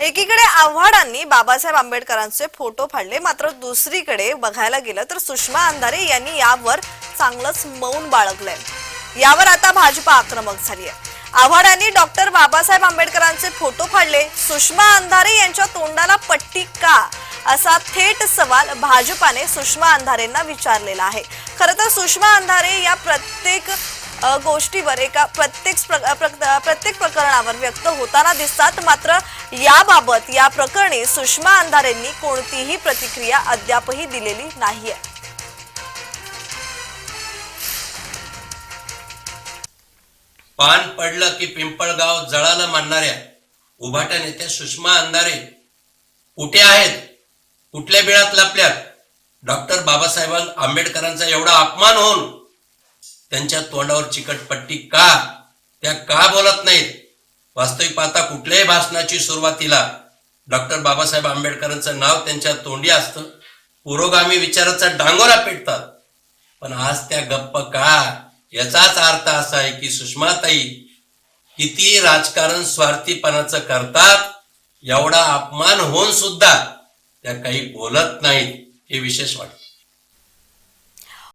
एकीकडे आव्हाडांनी बाबासाहेब आंबेडकरांचे फोटो फाडले मात्र दुसरीकडे बघायला गेलं तर सुषमा अंधारे यांनी यावर चांगलंच मौन बाळगलंय. यावर आता भाजपा आक्रमक झाली आहे. आव्हाडांनी डॉक्टर बाबासाहेब आंबेडकरांचे फोटो फाडले. सुषमा अंधारे यांच्या तोंडाला पट्टी का? असा थेट सवाल भाजपाने सुषमा अंधारेंना विचारलेला आहे. खरं तर सुषमा अंधारे या प्रत्येक गोष्टीवर एका प्रत्येक प्र- प्रत्येक प्रकरणावर व्यक्त होताना दिसतात. मात्र याबाबत या प्रकरणी सुषमा अंधारेंनी कोणतीही प्रतिक्रिया अद्यापही दिलेली नाहीये. पान पडलं की पिंपळगाव जळालं मानणाऱ्या उभाट्या नेत्या सुषमा अंधारे कुठे आहेत? कुठल्या बिळात लपल्यात? डॉक्टर बाबासाहेब आंबेडकरांचा एवढा अपमान होऊन त्यांच्या तोंडावर चिकटपट्टी का? त्या का बोलत नाहीत? वास्तविक पाहता कुठल्याही भाषणाची सुरुवातीला डॉक्टर बाबासाहेब आंबेडकरांचं नाव त्यांच्या तोंडी असतं. पुरोगामी विचाराचा डांगोरा पेटतात. पण आज त्या गप्प का? याचाच अर्थ असा आहे की सुषमाताई किती राजकारण स्वार्थीपणाचं करतात एवढा अपमान होऊन सुद्धा त्या काही बोलत नाहीत हे विशेष वाटतं.